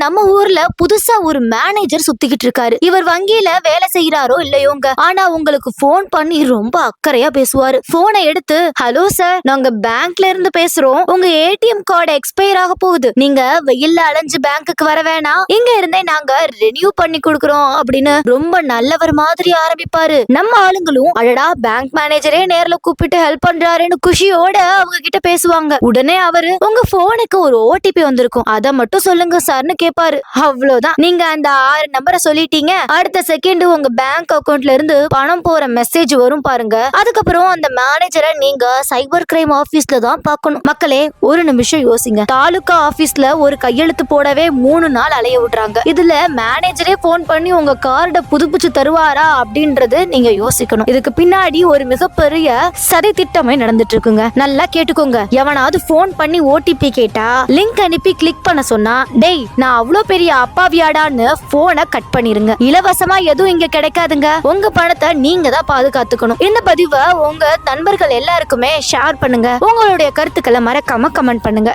நம்ம ஊர்ல புதுசா ஒரு மேனேஜர் சுத்திக்கிட்டு இருக்காரு. இவர் வங்கியில வேலை செய்யறாரோ இல்லையோங்க. ஆனா உங்களுக்கு ஃபோன் பண்ணி ரொம்ப அக்கறையா பேசுவாரு. போனை எடுத்து ஹலோ சார் நாங்க பேங்க்ல இருந்து பேசுறோம். உங்க ஏடிஎம் கார்டு எக்ஸ்பயர் ஆக போகுது. நீங்க வெயில்ல அலைஞ்சு பேங்க்குக்கு வர வேணாம். இங்க இருந்தே நாங்க ரெனியூ பண்ணி கொடுக்குறோம் அப்படின்னு ரொம்ப நல்லவர் மாதிரி ஆரம்பிப்பாரு. நம்ம ஆளுங்களும் அடடா பேங்க் மேனேஜரே நேர்ல கூப்பிட்டு ஹெல்ப் பண்றாருன்னு குஷியோட அவங்க கிட்ட பேசுவாங்க. உடனே அவரு உங்க போனுக்கு ஒரு ஓடிபி வந்திருக்கும். அத மட்டும் சொல்லுங்க சார்னு கேட்பாரு அவ்வளவுதான் நீங்க அந்த ஆறு நம்பரை சொல்லிட்டீங்க. அடுத்த செகண்ட் உங்க பேங்க் அக்கவுண்ட்ல இருந்து பணம் போற மெசேஜ் வரும் பாருங்க. அதுக்கப்புறம் அந்த மேனேஜரை நீங்க சைபர் கிரைம் ஆபீஸ்ல தான் பார்க்கணும். மக்களே ஒரு நிமிஷம் யோசிங்க. தாலுகா ஆபீஸ்ல ஒரு கையெழுத்து போடவே மூணு நாள் அலைய விடுறாங்க. இதுல மேனேஜரே போன் பண்ணி உங்க கார்டை புதுப்பிச்சு தருவாரா அப்படின்றது நீங்க யோசிக்கணும். இதுக்கு பின்னாடி ஒரு மிகப்பெரிய சதி திட்டமே நடந்துட்டு இருக்குங்க. நல்லா கேட்டுக்கோங்க. எவனாவது போன் பண்ணி ஓடிபி கேட்டா லிங்க் அனுப்பி கிளிக் பண்ண சொன்னா டேய் நான் அவ்வளோ பெரிய அப்பாவியாடான்னு போனை கட் பண்ணிருங்க. இலவசமா எதுவும் இங்க கிடைக்காதுங்க. உங்க பணத்தை நீங்க தான் பாதுகாத்துக்கணும். இந்த பதிவை உங்க நண்பர்கள் எல்லாருக்குமே ஷேர் பண்ணுங்க. உங்களுடைய கருத்துக்களை மறக்காம கமெண்ட் பண்ணுங்க.